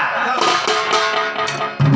Dạ, là không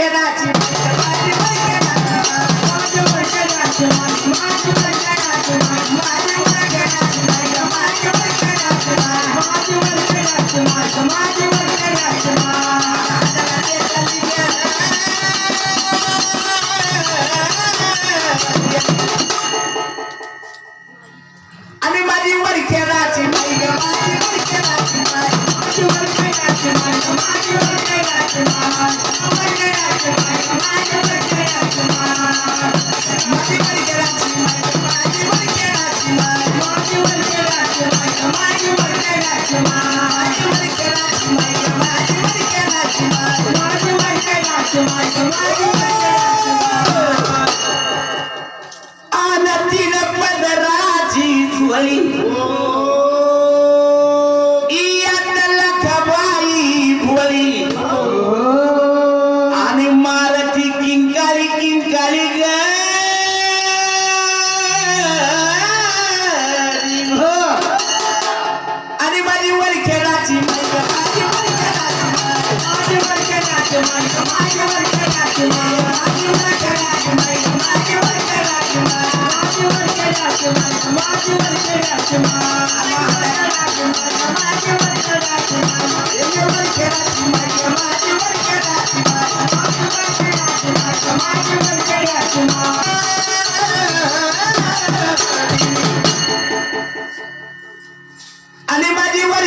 sociedade.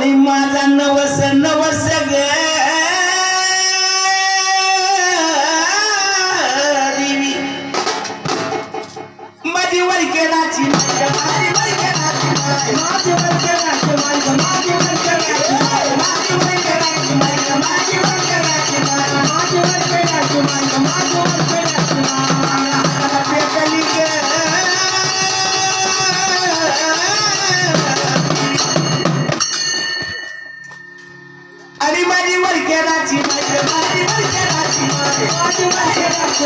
आणि माझा नवस नवस देवी माझी वैकेनाची माझी वैकेनाची माझी